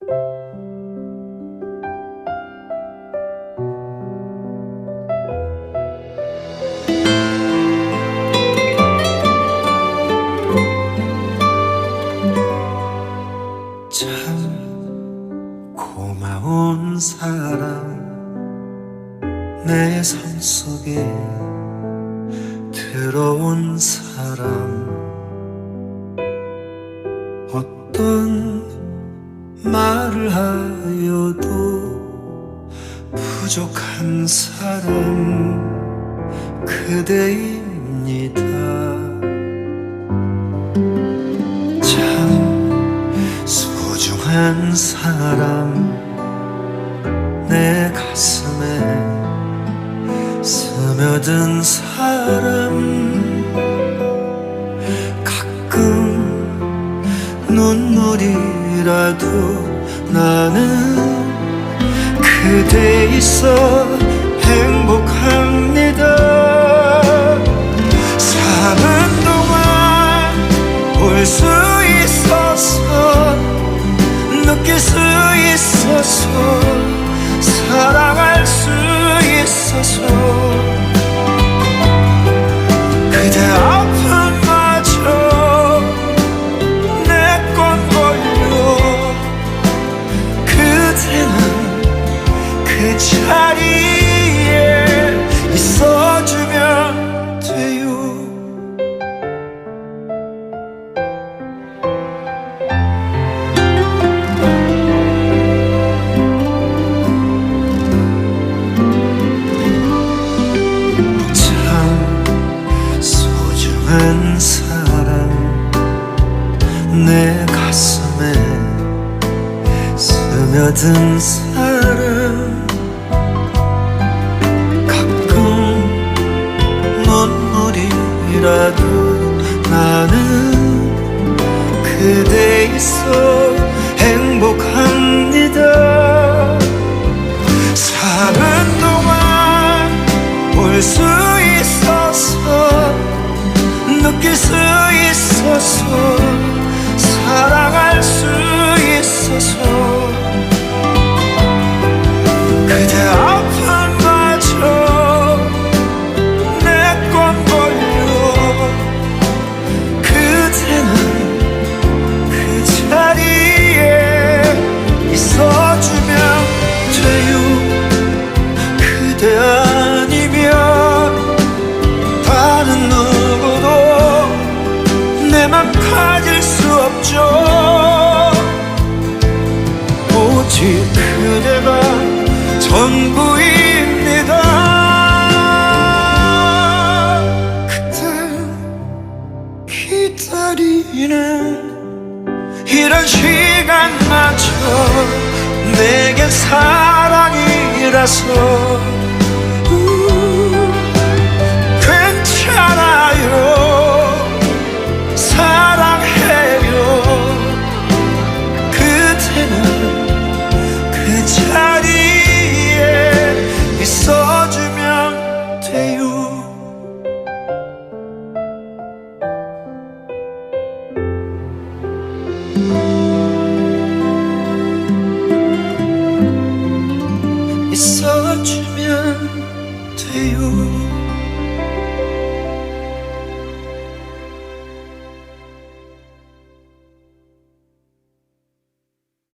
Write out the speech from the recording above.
참 고마운 사람 내 삶 속에 들어온 사람. 어떤 말을 하여도 부족한 사람 그대입니다. 참 소중한 사람 내 가슴에 스며든 사람. 가끔 눈물이 라도 나는 그대 있어 행복합니다. 사는 동안 볼 수 있어서 느낄 수 있어서 사랑할 수 있어서 자리에 있어주면 돼요. 참 소중한 사람 내 가슴에 스며든 사람 눈물이라도 나는 그대 있어 행복합니다. 사는 동안 볼수 있어서 느낄 수 있어서 사랑할 수 있어서. 그대 수 없죠 오직 그대가 전부입니다. 그대 기다리는 이런 시간마저 내겐 사랑이라서 you.